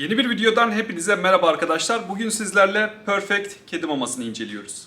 Yeni bir videodan hepinize merhaba arkadaşlar. Bugün sizlerle Perfect kedi mamasını inceliyoruz.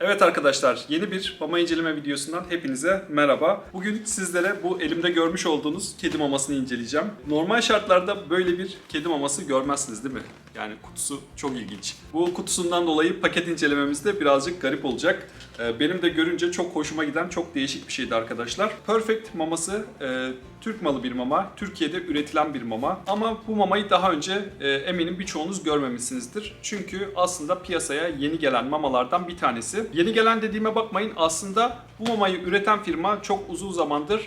Evet arkadaşlar, yeni bir mama inceleme videosundan hepinize merhaba. Bugün sizlere bu elimde görmüş olduğunuz kedi mamasını inceleyeceğim. Normal şartlarda böyle bir kedi maması görmezsiniz değil mi? Yani kutusu çok ilginç. Bu kutusundan dolayı paket incelememiz de birazcık garip olacak. Ee, Benim de görünce çok hoşuma giden çok değişik bir şeydi arkadaşlar. Perfect maması e, Türk malı bir mama, Türkiye'de üretilen bir mama. Ama bu mamayı daha önce e, eminim birçoğunuz görmemişsinizdir. Çünkü aslında piyasaya yeni gelen mamalardan bir tanesi. Yeni gelen dediğime bakmayın aslında bu mamayı üreten firma çok uzun zamandır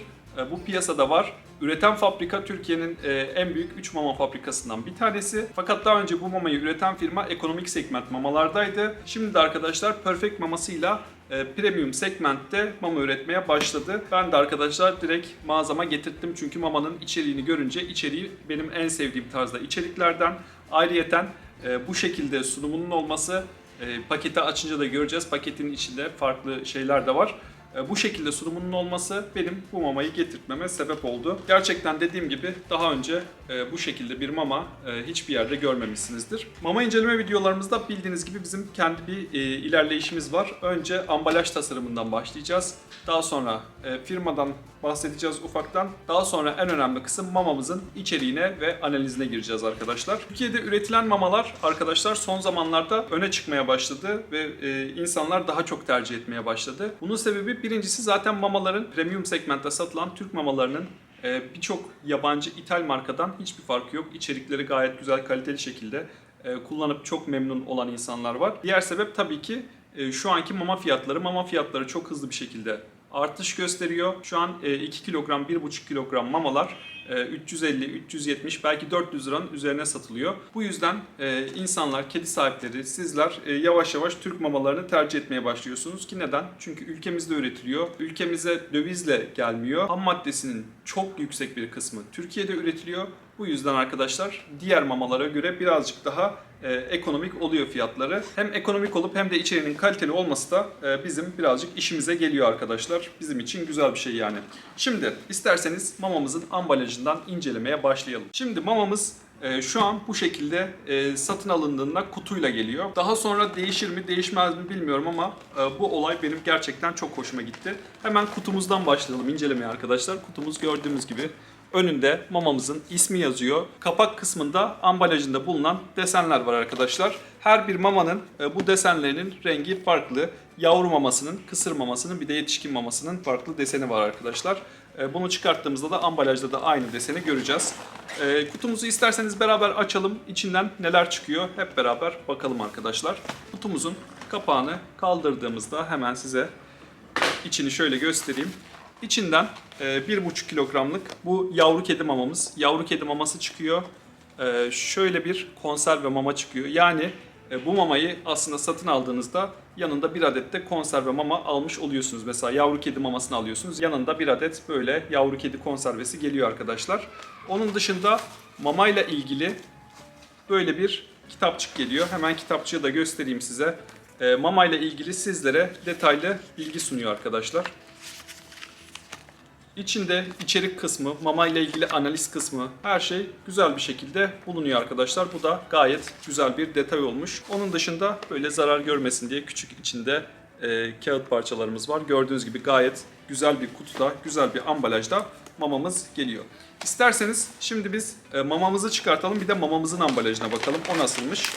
bu piyasada var. Üreten fabrika Türkiye'nin e, en büyük 3 mama fabrikasından bir tanesi. Fakat daha önce bu mamayı üreten firma ekonomik segment mamalardaydı. Şimdi de arkadaşlar Perfect mamasıyla e, premium segmentte mama üretmeye başladı. Ben de arkadaşlar direkt mağazama getirttim çünkü mamanın içeriğini görünce içeriği benim en sevdiğim tarzda içeriklerden. Ayrıyeten e, bu şekilde sunumunun olması e, paketi açınca da göreceğiz. Paketin içinde farklı şeyler de var. E, Bu şekilde sunumunun olması benim bu mamayı getirtmeme sebep oldu. Gerçekten dediğim gibi daha önce e, bu şekilde bir mama e, hiçbir yerde görmemişsinizdir. Mama inceleme videolarımızda bildiğiniz gibi bizim kendi bir ilerleyişimiz var. Önce ambalaj tasarımından başlayacağız. Daha sonra firmadan bahsedeceğiz ufaktan. Daha sonra en önemli kısım mamamızın içeriğine ve analizine gireceğiz arkadaşlar. Türkiye'de üretilen mamalar arkadaşlar son zamanlarda öne çıkmaya başladı ve e, insanlar daha çok tercih etmeye başladı. Bunun sebebi birincisi zaten mamaların premium segmentte satılan Türk mamalarının e, birçok yabancı ithal markadan hiçbir farkı yok. İçerikleri gayet güzel kaliteli şekilde e, kullanıp çok memnun olan insanlar var. Diğer sebep tabii ki e, şu anki mama fiyatları. Mama fiyatları çok hızlı bir şekilde artış gösteriyor. Şu an e, 2 kilogram, 1,5 kilogram mamalar e, 350, 370 belki 400 liranın üzerine satılıyor. Bu yüzden e, insanlar, kedi sahipleri, sizler e, yavaş yavaş Türk mamalarını tercih etmeye başlıyorsunuz ki neden? Çünkü ülkemizde üretiliyor. Ülkemize dövizle gelmiyor. Ham maddesinin çok yüksek bir kısmı Türkiye'de üretiliyor. Bu yüzden arkadaşlar diğer mamalara göre birazcık daha e, ekonomik oluyor fiyatları. Hem ekonomik olup hem de içeriğinin kaliteli olması da e, bizim birazcık işimize geliyor arkadaşlar. Bizim için güzel bir şey yani. Şimdi isterseniz mamamızın ambalajından incelemeye başlayalım. Şimdi mamamız e, şu an bu şekilde e, satın alındığında kutuyla geliyor. Daha sonra değişir mi değişmez mi bilmiyorum ama e, bu olay benim gerçekten çok hoşuma gitti. Hemen kutumuzdan başlayalım incelemeye arkadaşlar. Kutumuz gördüğümüz gibi Önünde mamamızın ismi yazıyor. Kapak kısmında ambalajında bulunan desenler var arkadaşlar. Her bir mamanın e, bu desenlerinin rengi farklı. Yavru mamasının, kısır mamasının bir de yetişkin mamasının farklı deseni var arkadaşlar. E, Bunu çıkarttığımızda da ambalajda da aynı deseni göreceğiz. E, Kutumuzu isterseniz beraber açalım. İçinden neler çıkıyor hep beraber bakalım arkadaşlar. Kutumuzun kapağını kaldırdığımızda hemen size içini şöyle göstereyim. İçinden e, 1,5 kilogramlık bu yavru kedi mamamız. Yavru kedi maması çıkıyor. E, şöyle bir konserve mama çıkıyor. Yani e, bu mamayı aslında satın aldığınızda yanında bir adet de konserve mama almış oluyorsunuz. Mesela yavru kedi mamasını alıyorsunuz. Yanında bir adet böyle yavru kedi konservesi geliyor arkadaşlar. Onun dışında mamayla ilgili böyle bir kitapçık geliyor. Hemen kitapçığı da göstereyim size. Mama ile ilgili sizlere detaylı bilgi sunuyor arkadaşlar. İçinde içerik kısmı, mama ile ilgili analiz kısmı her şey güzel bir şekilde bulunuyor arkadaşlar. Bu da gayet güzel bir detay olmuş. Onun dışında böyle zarar görmesin diye küçük içinde e, kağıt parçalarımız var. Gördüğünüz gibi gayet güzel bir kutuda, güzel bir ambalajda mamamız geliyor. İsterseniz şimdi biz e, mamamızı çıkartalım bir de mamamızın ambalajına bakalım. O nasılmış?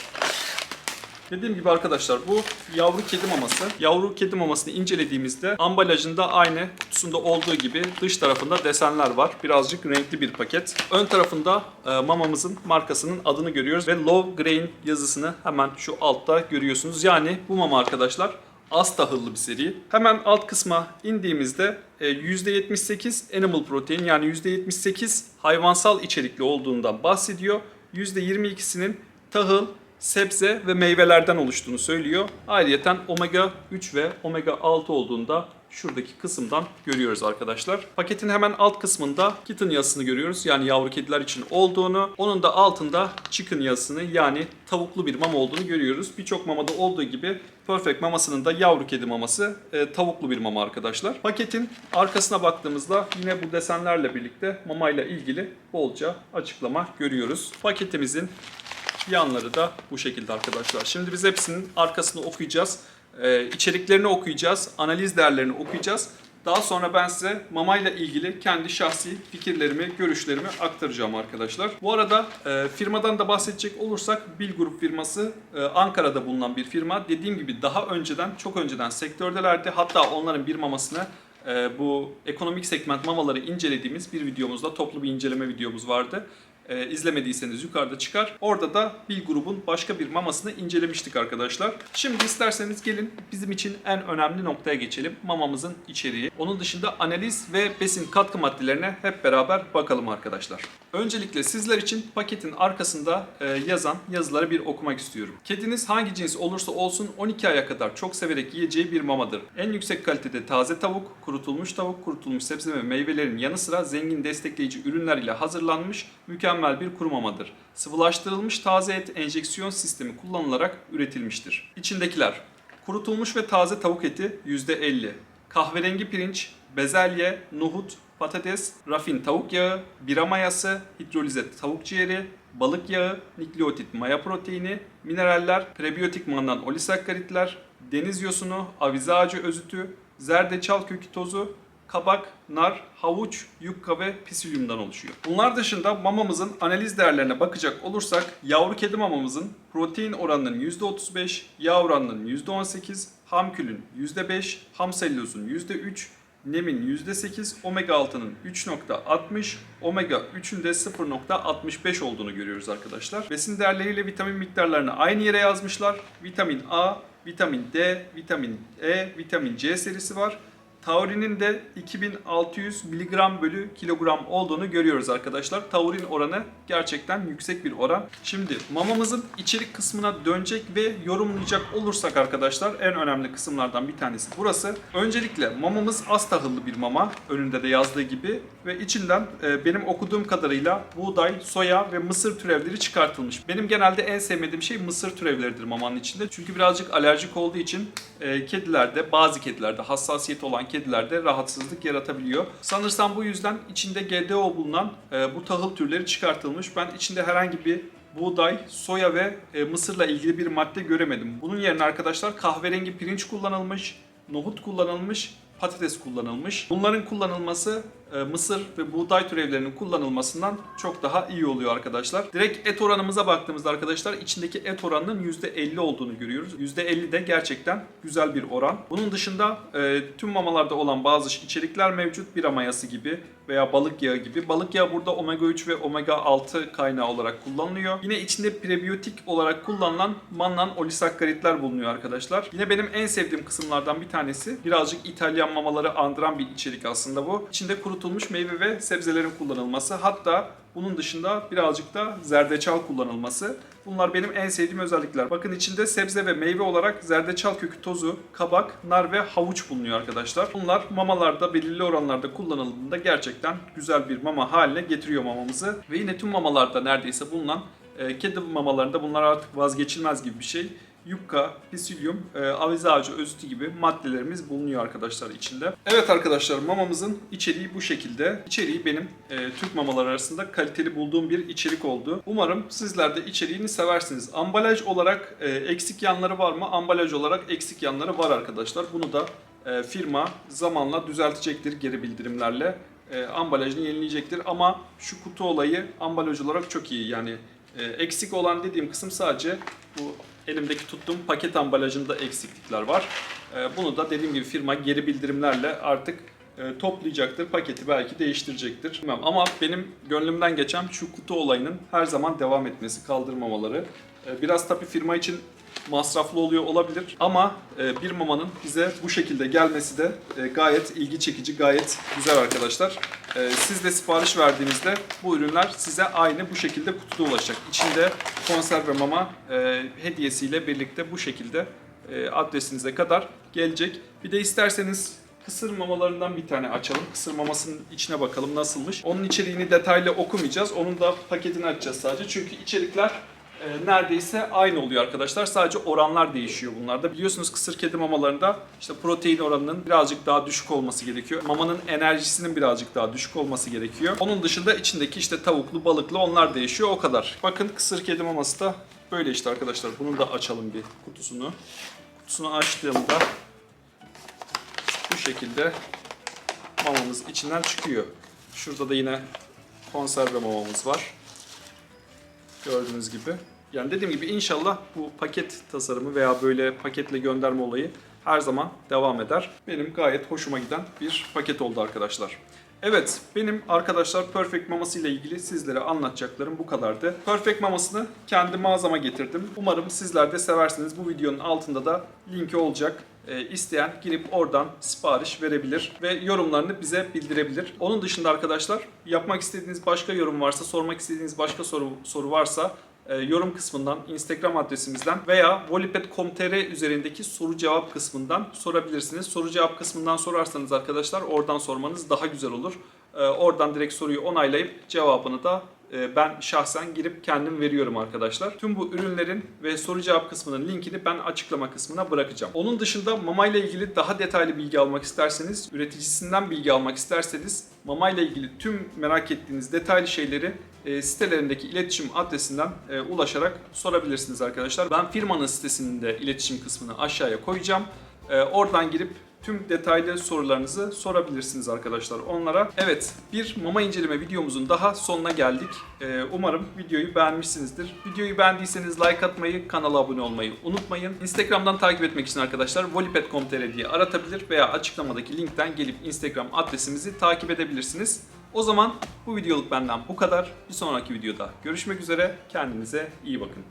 Dediğim gibi arkadaşlar bu yavru kedi maması. Yavru kedi mamasını incelediğimizde ambalajında aynı kutusunda olduğu gibi dış tarafında desenler var. Birazcık renkli bir paket. Ön tarafında e, mamamızın markasının adını görüyoruz ve low grain yazısını hemen şu altta görüyorsunuz. Yani bu mama arkadaşlar az tahıllı bir seri. Hemen alt kısma indiğimizde e, %78 animal protein yani %78 hayvansal içerikli olduğundan bahsediyor. %22'sinin tahıl, sebze ve meyvelerden oluştuğunu söylüyor. Ayrıca omega 3 ve omega 6 olduğunda şuradaki kısımdan görüyoruz arkadaşlar. Paketin hemen alt kısmında kitten yazısını görüyoruz. Yani yavru kediler için olduğunu. Onun da altında chicken yazısını yani tavuklu bir mama olduğunu görüyoruz. Birçok mamada olduğu gibi Perfect mamasının da yavru kedi maması e, tavuklu bir mama arkadaşlar. Paketin arkasına baktığımızda yine bu desenlerle birlikte mamayla ilgili bolca açıklama görüyoruz. Paketimizin yanları da bu şekilde arkadaşlar. Şimdi biz hepsinin arkasını okuyacağız. Ee, içeriklerini okuyacağız. Analiz değerlerini okuyacağız. Daha sonra ben size mamayla ilgili kendi şahsi fikirlerimi, görüşlerimi aktaracağım arkadaşlar. Bu arada e, firmadan da bahsedecek olursak Bil Grup firması e, Ankara'da bulunan bir firma. Dediğim gibi daha önceden, çok önceden sektördelerdi. Hatta onların bir mamasını e, bu ekonomik segment mamaları incelediğimiz bir videomuzda toplu bir inceleme videomuz vardı. E, izlemediyseniz yukarıda çıkar. Orada da Bil grubun başka bir mamasını incelemiştik arkadaşlar. Şimdi isterseniz gelin bizim için en önemli noktaya geçelim. Mamamızın içeriği. Onun dışında analiz ve besin katkı maddelerine hep beraber bakalım arkadaşlar. Öncelikle sizler için paketin arkasında e, yazan yazıları bir okumak istiyorum. Kediniz hangi cins olursa olsun 12 aya kadar çok severek yiyeceği bir mamadır. En yüksek kalitede taze tavuk, kurutulmuş tavuk, kurutulmuş sebze ve meyvelerin yanı sıra zengin destekleyici ürünler ile hazırlanmış mükemmel bir kuru mamadır. Sıvılaştırılmış taze et enjeksiyon sistemi kullanılarak üretilmiştir. İçindekiler kurutulmuş ve taze tavuk eti %50, kahverengi pirinç, bezelye, nohut, patates, rafin tavuk yağı, bira mayası, hidrolize tavuk ciğeri, balık yağı, nükleotit maya proteini, mineraller, prebiyotik mandan olisakkaritler, deniz yosunu, avize ağacı özütü, zerdeçal kökü tozu, kabak, nar, havuç, yukka ve pisilyumdan oluşuyor. Bunlar dışında mamamızın analiz değerlerine bakacak olursak yavru kedi mamamızın protein oranının %35, yağ oranının %18, ham külün %5, ham sellozun %3, nemin %8, omega 6'nın 3.60, omega 3'ün de 0.65 olduğunu görüyoruz arkadaşlar. Besin değerleriyle vitamin miktarlarını aynı yere yazmışlar. Vitamin A, vitamin D, vitamin E, vitamin C serisi var. Taurinin de 2600 mg bölü kilogram olduğunu görüyoruz arkadaşlar. Taurin oranı gerçekten yüksek bir oran. Şimdi mamamızın içerik kısmına dönecek ve yorumlayacak olursak arkadaşlar en önemli kısımlardan bir tanesi burası. Öncelikle mamamız az tahıllı bir mama. Önünde de yazdığı gibi ve içinden e, benim okuduğum kadarıyla buğday, soya ve mısır türevleri çıkartılmış. Benim genelde en sevmediğim şey mısır türevleridir mamanın içinde. Çünkü birazcık alerjik olduğu için e, kedilerde bazı kedilerde hassasiyet olan kedilerde rahatsızlık yaratabiliyor. Sanırsam bu yüzden içinde GDO bulunan e, bu tahıl türleri çıkartılmış. Ben içinde herhangi bir buğday, soya ve e, mısırla ilgili bir madde göremedim. Bunun yerine arkadaşlar kahverengi pirinç kullanılmış, nohut kullanılmış, patates kullanılmış. Bunların kullanılması mısır ve buğday türevlerinin kullanılmasından çok daha iyi oluyor arkadaşlar. Direkt et oranımıza baktığımızda arkadaşlar içindeki et oranının %50 olduğunu görüyoruz. %50 de gerçekten güzel bir oran. Bunun dışında e, tüm mamalarda olan bazı içerikler mevcut. Bira mayası gibi veya balık yağı gibi. Balık yağı burada omega 3 ve omega 6 kaynağı olarak kullanılıyor. Yine içinde prebiyotik olarak kullanılan mannan olisakkaritler bulunuyor arkadaşlar. Yine benim en sevdiğim kısımlardan bir tanesi birazcık İtalyan mamaları andıran bir içerik aslında bu. İçinde kurutulmuş meyve ve sebzelerin kullanılması. Hatta bunun dışında birazcık da zerdeçal kullanılması. Bunlar benim en sevdiğim özellikler. Bakın içinde sebze ve meyve olarak zerdeçal kökü tozu, kabak, nar ve havuç bulunuyor arkadaşlar. Bunlar mamalarda belirli oranlarda kullanıldığında gerçekten güzel bir mama haline getiriyor mamamızı. Ve yine tüm mamalarda neredeyse bulunan e, kedi mamalarında bunlar artık vazgeçilmez gibi bir şey yukka, pisilyum, e, avize ağacı özütü gibi maddelerimiz bulunuyor arkadaşlar içinde. Evet arkadaşlar mamamızın içeriği bu şekilde. İçeriği benim e, Türk mamalar arasında kaliteli bulduğum bir içerik oldu. Umarım sizler de içeriğini seversiniz. Ambalaj olarak e, eksik yanları var mı? Ambalaj olarak eksik yanları var arkadaşlar. Bunu da e, firma zamanla düzeltecektir geri bildirimlerle. E, ambalajını yenileyecektir ama şu kutu olayı ambalaj olarak çok iyi. Yani e, eksik olan dediğim kısım sadece bu elimdeki tuttuğum paket ambalajında eksiklikler var. E, bunu da dediğim gibi firma geri bildirimlerle artık e, toplayacaktır. Paketi belki değiştirecektir. Bilmem. Ama benim gönlümden geçen şu kutu olayının her zaman devam etmesi, kaldırmamaları. E, biraz tabii firma için masraflı oluyor olabilir ama e, bir mamanın bize bu şekilde gelmesi de e, gayet ilgi çekici, gayet güzel arkadaşlar. E, siz de sipariş verdiğinizde bu ürünler size aynı bu şekilde kutuda ulaşacak. İçinde konserve mama hediyesiyle birlikte bu şekilde adresinize kadar gelecek. Bir de isterseniz kısır mamalarından bir tane açalım. Kısır mamasının içine bakalım nasılmış. Onun içeriğini detaylı okumayacağız. Onun da paketini açacağız sadece. Çünkü içerikler e, neredeyse aynı oluyor arkadaşlar. Sadece oranlar değişiyor bunlarda. Biliyorsunuz kısır kedi mamalarında işte protein oranının birazcık daha düşük olması gerekiyor. Mamanın enerjisinin birazcık daha düşük olması gerekiyor. Onun dışında içindeki işte tavuklu, balıklı onlar değişiyor o kadar. Bakın kısır kedi maması da böyle işte arkadaşlar. Bunu da açalım bir kutusunu. Kutusunu açtığımda bu şekilde mamamız içinden çıkıyor. Şurada da yine konserve mamamız var. Gördüğünüz gibi. Yani dediğim gibi inşallah bu paket tasarımı veya böyle paketle gönderme olayı her zaman devam eder. Benim gayet hoşuma giden bir paket oldu arkadaşlar. Evet, benim arkadaşlar Perfect Maması ile ilgili sizlere anlatacaklarım bu kadardı. Perfect Mamasını kendi mağazama getirdim. Umarım sizler de seversiniz. Bu videonun altında da linki olacak. E, isteyen girip oradan sipariş verebilir ve yorumlarını bize bildirebilir. Onun dışında arkadaşlar yapmak istediğiniz başka yorum varsa, sormak istediğiniz başka soru soru varsa e, yorum kısmından, Instagram adresimizden veya volipet.com.tr üzerindeki soru cevap kısmından sorabilirsiniz. Soru cevap kısmından sorarsanız arkadaşlar oradan sormanız daha güzel olur. E, oradan direkt soruyu onaylayıp cevabını da e, ben şahsen girip kendim veriyorum arkadaşlar. Tüm bu ürünlerin ve soru cevap kısmının linkini ben açıklama kısmına bırakacağım. Onun dışında Mama ile ilgili daha detaylı bilgi almak isterseniz, üreticisinden bilgi almak isterseniz Mama ile ilgili tüm merak ettiğiniz detaylı şeyleri sitelerindeki iletişim adresinden e, ulaşarak sorabilirsiniz arkadaşlar. Ben firmanın sitesinin de iletişim kısmını aşağıya koyacağım. E, oradan girip tüm detaylı sorularınızı sorabilirsiniz arkadaşlar onlara. Evet bir mama inceleme videomuzun daha sonuna geldik. Umarım videoyu beğenmişsinizdir. Videoyu beğendiyseniz like atmayı, kanala abone olmayı unutmayın. Instagram'dan takip etmek için arkadaşlar volipet.com.tr diye aratabilir veya açıklamadaki linkten gelip Instagram adresimizi takip edebilirsiniz. O zaman bu videoluk benden bu kadar. Bir sonraki videoda görüşmek üzere. Kendinize iyi bakın.